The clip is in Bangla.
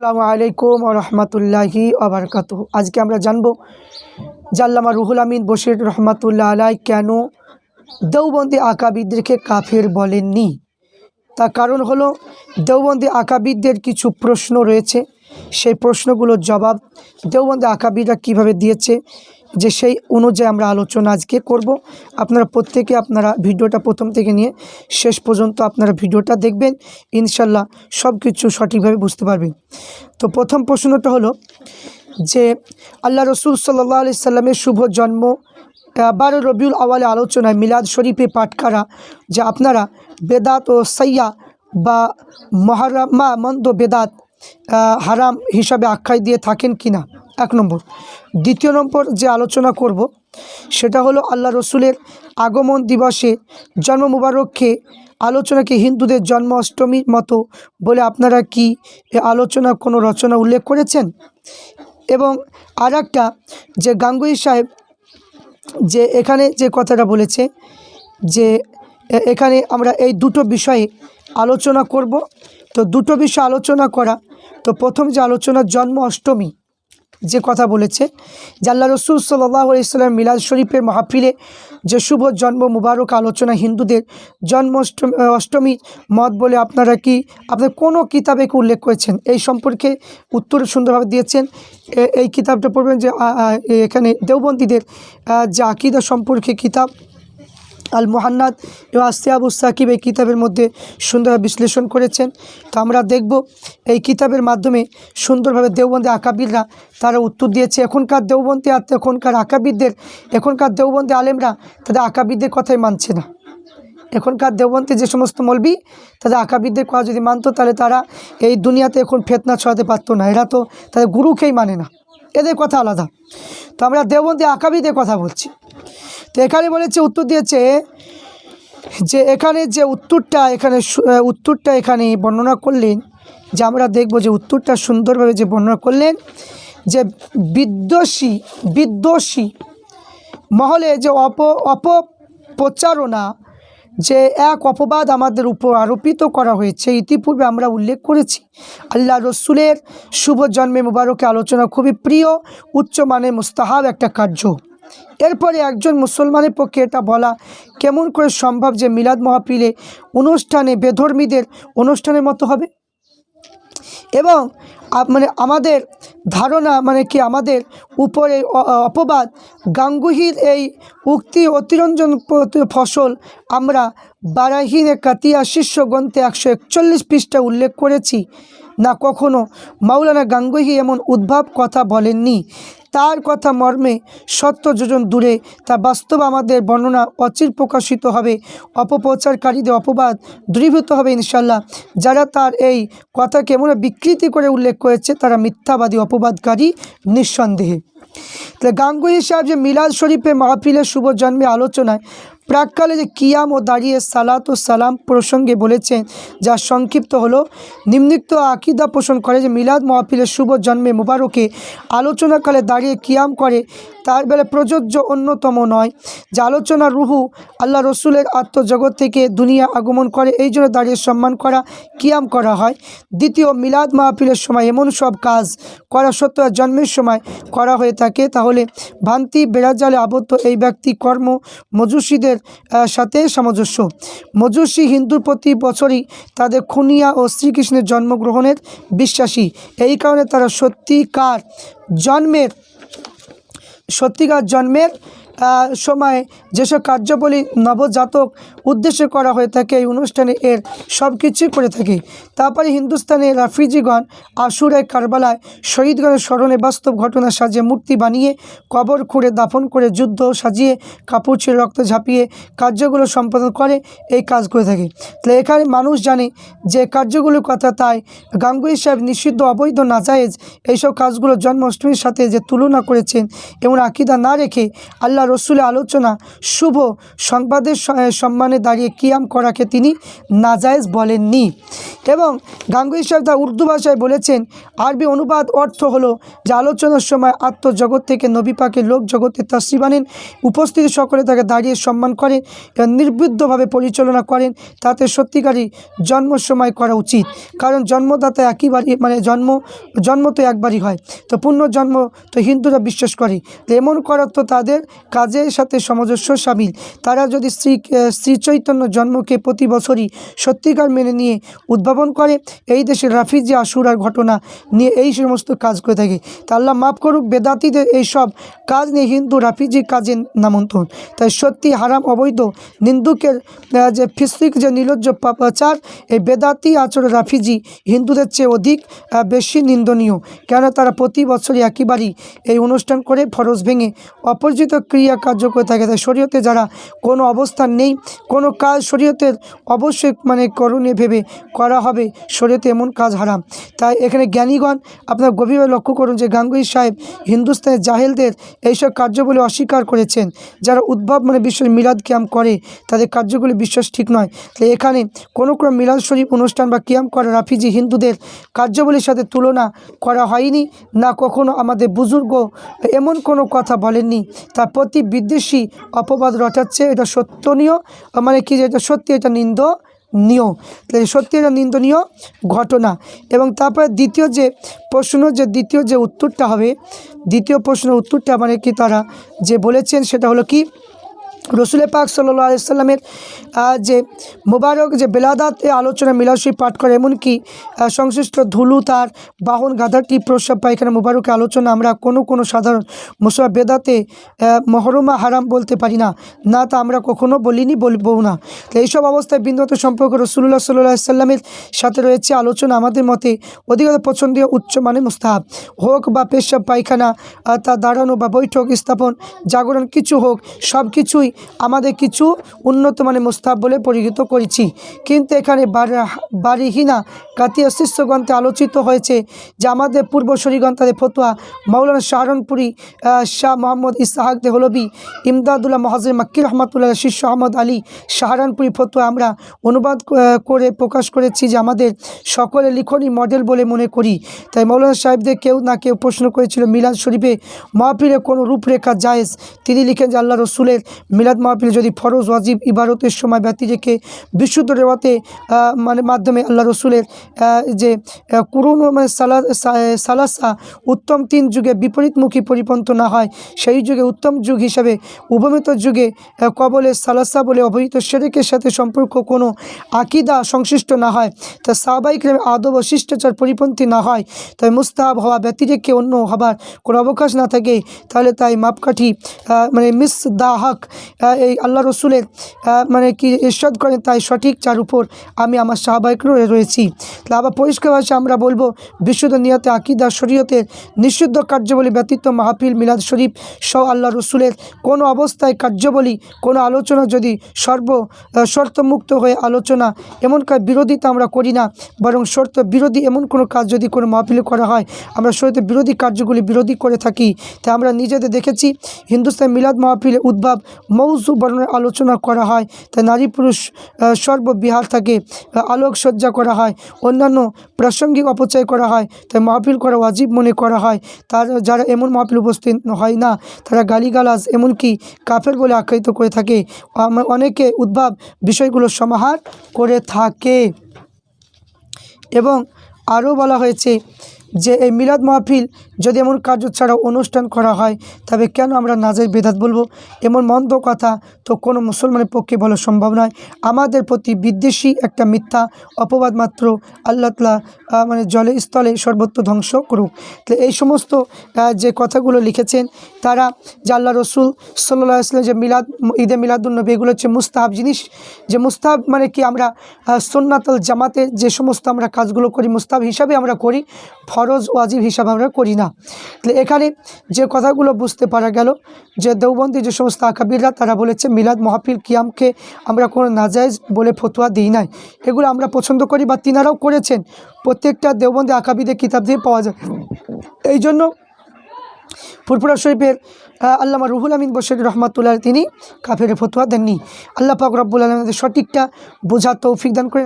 আসসালামু আলাইকুম রহমতুল্লাহি আবরকাত আজকে আমরা জানব, জাল্লামা রুহুল আমিন বশির রহমতুল্লাহ আলাই কেন দেওবন্দি আকাবিদদেরকে কাফের বলেননি? তার কারণ হলো, দেওবন্দি আকাবিদদের কিছু প্রশ্ন রয়েছে। সেই প্রশ্নগুলোর জবাব দেওবন্দি আকাবিদরা কীভাবে দিয়েছে যে সেই অনুযায়ী আমরা আলোচনা আজকে করব। আপনারা প্রত্যেকে আপনারা ভিডিওটা প্রথম থেকে নিয়ে শেষ পর্যন্ত আপনারা ভিডিওটা দেখবেন। ইনশাল্লাহ সব কিছু সঠিকভাবে বুঝতে পারবেন। তো প্রথম প্রশ্নটা হলো যে আল্লাহ রসুল সাল্লাহ আলি সাল্লামের শুভ জন্ম বারো রবিউল আওয়ালে আলোচনায় মিলাদ শরীফে পাটকারা করা যে আপনারা বেদাত ও সাইয়া বা মহারামা মন্দ বেদাত হারাম হিসাবে আখ্যায় দিয়ে থাকেন কিনা এক নম্বর। দ্বিতীয় নম্বর যে আলোচনা করব, সেটা হলো আল্লাহ রসুলের আগমন দিবসে জন্ম মুবারককে আলোচনাকে হিন্দুদের জন্ম অষ্টমীর মতো বলে আপনারা কি আলোচনা কোনো রচনা উল্লেখ করেছেন? এবং আর একটা যে গাঙ্গুই সাহেব যে এখানে যে কথাটা বলেছে, যে এখানে আমরা এই দুটো বিষয়ে আলোচনা করব। তো দুটো বিষয় আলোচনা করা। তো প্রথম যে আলোচনা জন্ম অষ্টমী, যে কথা বলেছে, যে আল্লাহ রসুল সাল্লাহ ইসলাম মিলাদ শরীফের মাহফিলে যে শুভ জন্ম মুবারক আলোচনা হিন্দুদের জন্ম অষ্টমী মত বলে আপনারা কি, আপনার কোনো কিতাবে কি উল্লেখ করেছেন? এই সম্পর্কে উত্তর সুন্দরভাবে দিয়েছেন। এই কিতাবটা পড়বেন যে এখানে দেওবন্দীদের যে আকিদা সম্পর্কে কিতাব আল মোহান্নাদ এবং আসিয়াবু সাকিব এই কিতাবের মধ্যে সুন্দরভাবে বিশ্লেষণ করেছেন। তো আমরা দেখব এই কিতাবের মাধ্যমে সুন্দরভাবে দেওবন্দি আকাবিররা তারা উত্তর দিয়েছে, এখনকার দেওবন্দি আর এখনকার আকাবিরদের, এখনকার দেওবন্দি আলেমরা তাদের আকাবিরদের কথাই মানছে না। এখনকার দেওবন্দি যে সমস্ত মলবি তাদের আকাবিরদের কথা যদি মানতো তাহলে তারা এই দুনিয়াতে এখন ফেতনা ছড়াতে পারতো না। এরা তো তাদের গুরুকেই মানে না। এদের কথা আলাদা। তো আমরা দেওবন্দি আকাবিদের কথা বলছি। তো এখানে বলেছে, উত্তর দিয়েছে যে এখানে যে উত্তরটা এখানে উত্তরটা এখানে বর্ণনা করলেন, যে আমরা দেখব যে উত্তরটা সুন্দরভাবে যে বর্ণনা করলেন, যে বিদ্বেষী বিদ্বেষী মহলে যে অপ অপপ্রচারণা যে এক অপবাদ আমাদের উপর আরোপিত করা হয়েছে, ইতিপূর্বে আমরা উল্লেখ করেছি। আল্লাহ রসুলের শুভ জন্মে মুবারকে আলোচনা খুবই প্রিয় উচ্চমানের মুস্তাহাব একটা কার্য। এরপরে একজন মুসলমানের পক্ষে এটা বলা কেমন করে সম্ভব যে মিলাদ মহাপিলে অনুষ্ঠানে বেধর্মীদের অনুষ্ঠানের মতো হবে? এবং মানে আমাদের ধারণা মানে কি আমাদের উপরে অপবাদ, গাঙ্গুহির এই উক্তি অতিরঞ্জন ফসল আমরা বারাহিনে কাতিয়া শীর্ষ গ্রন্থে একশো একচল্লিশ পৃষ্ঠা উল্লেখ করেছি। না কখনো মাওলানা গাঙ্গুহি এমন উদ্ভাব কথা বলেননি। তার কথা মর্মে সত্য যোজন দূরে। তা বাস্তব আমাদের বর্ণনা অচির প্রকাশিত হবে। অপপ্রচারকারীদের অপবাদ দূরীভূত হবে ইনশাল্লাহ যারা তার এই কথাকে এমন বিকৃতি করে উল্লেখ করেছে, তারা মিথ্যাবাদী, অপবাদকারী, নিঃসন্দেহে। তাহলে গাঙ্গুহি সাহেব যে মিলাদ শরীফে মাহফিলের শুভ জন্মে আলোচনায় প্রাককালে যে কিয়াম ও দাঁড়িয়ে সালাত ও সালাম প্রসঙ্গে বলেছেন, যা সংক্ষিপ্ত হলো, নিম্নিক্ত আকিদা পোষণ করে যে মিলাদ মাহফিলের শুভ জন্মে মুবারকে আলোচনাকালে দাঁড়িয়ে কিয়াম করে, তার বেলা প্রযোজ্য অন্যতম নয়। যে আলোচনা রুহু, আল্লাহ রসুলের আত্মজগৎ থেকে দুনিয়া আগমন করে, এই জন্য দাঁড়িয়ে সম্মান করা, কিয়াম করা হয়। দ্বিতীয়, মিলাদ মাহফিলের সময় এমন সব কাজ করা সত্ত্বেও জন্মের সময় করা হয়ে থাকে, তাহলে ভান্তি বেড়াজালে আবদ্ধ এই ব্যক্তি কর্ম মজুসিদের সাথে সামঞ্জস্য। মজুসি হিন্দুর প্রতি বছরই তাদের খুনিয়া ও শ্রীকৃষ্ণের জন্মগ্রহণের বিশ্বাসী। এই কারণে তারা সত্যিকার জন্মের সত্যিকার জন্মের সময় যেসব কার্যাবলী নবজাতক উদ্দেশ্যে করা হয়ে থাকে, এই অনুষ্ঠানে এর সব কিছুই করে থাকে। তারপরে হিন্দুস্তানে রাফিজিগণ আশুরায় কারবালায় শহীদগণের স্মরণে বাস্তব ঘটনা সাজিয়ে মূর্তি বানিয়ে, কবর খুঁড়ে, দাফন করে, যুদ্ধ সাজিয়ে, কাপড় ছেড়ে রক্ত ঝাঁপিয়ে কার্যগুলো সম্পাদন করে, এই কাজ করে থাকে। তাহলে এখানে মানুষ জানে যে কার্যগুলোর কথা তাই গাঙ্গুই সাহেব নিষিদ্ধ, অবৈধ, নাজায়েজ এইসব কাজগুলো জন্মাষ্টমীর সাথে যে তুলনা করেছেন এবং আকিদা না রেখে আল্লাহ রসুলের আলোচনা শুভ সংবাদের সম্মানে দাঁড়িয়ে কিয়াম করাকে তিনি নাজায়েজ বলেননি। এবং গাঙ্গুই সাহেব তার উর্দু ভাষায় বলেছেন, আরবি অনুবাদ অর্থ হলো যে আলোচনার সময় আত্মজগৎ থেকে নবী পাকের লোক জগতে তসরিফ আনেন, উপস্থিতি সকলে তাকে দাঁড়িয়ে সম্মান করেন এবং নির্বুদ্ধভাবে পরিচালনা করেন। তাতে সত্যিকারই জন্ম সময় করা উচিত, কারণ জন্মদাতা একইবারই মানে জন্ম জন্ম তো একবারই হয়। তো পূর্ণ জন্ম তো হিন্দুরা বিশ্বাস করে তো এমন করা তো তাদের কাজের সাথে সামঞ্জস্য সামিল। তারা যদি শ্রী শ্রী চৈতন্য জন্মকে প্রতি বছরই সত্যিকার মেনে নিয়ে উদ্ভাবন করে, এই দেশের রাফিজি আশুরার ঘটনা নিয়ে এই সমস্ত কাজ করে থাকে। তা আল্লাহ মাফ করুক বেদাতিদের এইসব কাজ নিয়ে হিন্দু রাফিজি কাজে নামন্ত্রণ। তাই সত্যি হারাম, অবৈধ, নিন্দুকের যে ফিসিক, যে নির্লজ্জ পাপাচার, এই বেদাতি আচরণ রাফিজি হিন্দুদের চেয়ে অধিক বেশি নিন্দনীয়। কেন তারা প্রতি বছরই একইবারই এই অনুষ্ঠান করে ফরজ ভেঙে অপরিচিত ক্রিয়া কার্য করে থাকে। তাই শরীয়তে যারা কোনো অবস্থান নেই, কোনো কাজ শরীয়তের অবশ্যই মানে করণীয় ভেবে করা হবে। শরীয়তে এমন কাজ হারাম। তাই এখানে জ্ঞানীগণ আপনার গভীরভাবে লক্ষ্য করুন যে গাঙ্গুই সাহেব হিন্দুস্তানের জাহেলদের এইসব কার্যগুলি অস্বীকার করেছেন। যারা উদ্ভব মানে বিশ্বের মিলাদ ক্যাম্প করে, তাদের কার্যগুলি বিশ্বাস ঠিক নয়। তাই এখানে কোনো কোনো মিলাদ শরীফ অনুষ্ঠান বা ক্যাম্প করা রাফিজি হিন্দুদের কার্যবলীর সাথে তুলনা করা হয়নি, না কখনো আমাদের বুজুর্গ এমন কোনো কথা বলেননি। তার প্রতি বিদ্বেষী অপবাদ রটাচ্ছে, এটা সত্যনীয় মানে কি যে এটা সত্যি, এটা নিন্দ নিয় তাই সত্যি এটা নিন্দনীয় ঘটনা। এবং তারপরে দ্বিতীয় যে প্রশ্ন, যে দ্বিতীয় যে উত্তরটা হবে, দ্বিতীয় প্রশ্নের উত্তরটা মানে কি তারা যে বলেছেন, সেটা হলো কি? রসুল পাক সাল্লা আলাইসাল্লামের যে মোবারক, যে বেলাদাত আলোচনা মিলাসী পাঠ করে, এমনকি সংশ্লিষ্ট ধুলু তার বাহন গাধাটি প্রস্রাব পায়খানা মোবারকের আলোচনা আমরা কোনো কোনো সাধারণ মুসলা বেদাতে মহরমা হারাম বলতে পারি না। না তা আমরা কখনো বলিনি, বলব না। তো এইসব অবস্থায় বিন্দুগত সম্পর্ক রসুল্লাহ সাল্লাহ সাল্লামের সাথে রয়েছে আলোচনা আমাদের মতে অধিকত পছন্দীয় উচ্চ মানে মুস্তাহাব। হোক বা পেশাব পায়খানা তা দাঁড়ানো বা বৈঠক স্থাপন, জাগরণ কিছু হোক সব কিছুই আমাদের কিছু উন্নত মানে মুস্তাহাব বলে পরিহিত করেছি। কিন্তু এখানে বারা- বারিহীনা কাতিয়া শিষ্যগ্রন্থে আলোচিত হয়েছে যে আমাদের পূর্বশরীগণ তাদের ফতোয়া মৌলানা শাহরনপুরি আহ, শাহ মোহাম্মদ ইসাহাক দেহলবি ইমদাদুল্লাহ মহাজির মাক্কি রহমতুল্লাহ শিষ্য আহমদ আলী শাহরানপুরি ফতোয়া আমরা অনুবাদ করে প্রকাশ করেছি যে আমাদের সকলে লিখনই মডেল বলে মনে করি। তাই মৌলানা সাহেবদের কেউ না কেউ প্রশ্ন করেছিল মিলাদ শরীফে মাহফিলে কোনো রূপরেখা জায়েজ? তিনি লিখেন যে আল্লাহ রসুলের মিলাদ মাহফিলে যদি ফরজ ওয়াজিব ইবারতের সময় রেখে বিশুদ্ধ রেওয়াতে মানে মাধ্যমে আল্লাহ রসুলের যে কুরুন মানে সালা সালাসা উত্তম তিন যুগে বিপরীতমুখী পরিপন্থ না হয় সেই যুগে উত্তম যুগ হিসাবে উপমিত যুগে কবলে সালাসা বলে অবহিত শেরেকের সাথে সম্পর্ক কোনো আকিদা সংশ্লিষ্ট না হয় তা সাহবাইক আদব ও শিষ্টাচার পরিপন্থী না হয় তাই মুস্তাহাব হওয়া ব্যক্তি ব্যতিরেকে অন্য হবার কোনো অবকাশ না থাকে তাহলে তাই মাপকাঠি মানে মিস দা হক আহ, এই আল্লাহ রসুলের মানে কি ইরশাদ করেন তাই সঠিক যার উপর আমি আমার সাহবাইক রয়েছি। তাহলে আবার পরিষ্কার ভাষা আমরা বলব, বিশুদ্ধ নিয়তে আকিদা শরীয়তের নিষিদ্ধ কার্যবলী ব্যতীত মাহফিল, মিলাদ শরীফ সহ আল্লাহ রসুলের কোনো অবস্থায় কার্যাবলী, কোনো আলোচনা যদি সর্ব শর্তমুক্ত হয়ে আলোচনা এমন কাজ বিরোধিতা আমরা করি না, বরং শর্ত বিরোধী এমন কোনো কাজ যদি কোনো মাহফিলে করা হয়, আমরা শরীয়তের বিরোধী কার্যগুলি বিরোধী করে থাকি। তাই আমরা নিজেদের দেখেছি, হিন্দুস্তান মিলাদ মাহফিলে উদ্ভাব মৌজু বর্ণের আলোচনা করা হয়। তাই নারী পুরুষ সর্ববিহার থাকে আলোকসজ্জা করা হয়। অন্যান্য প্রাসঙ্গিক অপচয় করা হয়। তাই মাহফিল করা ওয়াজিব মনে করা হয়। তার, যারা এমন মাহফিল উপস্থিত হয় না, তারা গালিগালাজ, এমনকি কাফের বলে আখ্যায়িত করে থাকে। অনেকে উদ্ভাব বিষয়গুলো সমাহার করে থাকে। এবং আরও বলা হয়েছে যে, এই মিলাদ মাহফিল যদি এমন কার্য ছাড়া অনুষ্ঠান করা হয় তবে কেন আমরা নাজের বেদাত বলব? এমন মন্দ কথা তো কোনো মুসলমানের পক্ষে বলা সম্ভব নয়। আমাদের প্রতি বিদ্বেষী একটা মিথ্যা অপবাদ মাত্র। আল্লাহ তালা মানে জলে স্থলে সর্বত্র ধ্বংস করুক। তো এই সমস্ত যে কথাগুলো লিখেছেন তারা যে আল্লাহ রসুল সাল্লাহ আসলাম যে মিলাদ ঈদে মিলাদুলনবী এগুলো হচ্ছে মুস্তাহাব জিনিস। যে মুস্তাহাব মানে কি? আমরা আহ, সুন্নাতুল জামাতে যে সমস্ত আমরা কাজগুলো করি মুস্তাহাব হিসাবে আমরা করি ফরজ ওয়াজিব হিসাবে আমরা করি না। তাহলে এখানে যে কথাগুলো বুঝতে পারা গেল, যে দেওবন্দি যে সমস্ত আকাবিররা, তারা বলেছে, মিলাদ মহাফিল কিয়ামকে আমরা কোনো নাজায়জ বলে ফতোয়া দিই নাই। এগুলো আমরা পছন্দ করি বা তিনারাও করেছেন। প্রত্যেকটা দেওবন্দি আকাবিদের কিতাব দিয়ে পাওয়া যায়। এই জন্য ফুরফুরা শরীফের আল্লামা রুহুল আমিন বসির রহমাতুল্লাহ তিনি কাফের ফতোয়া দেননি। আল্লাহ পাক রব্বুল আলমদের সঠিকটা বোঝার তৌফিক দান করে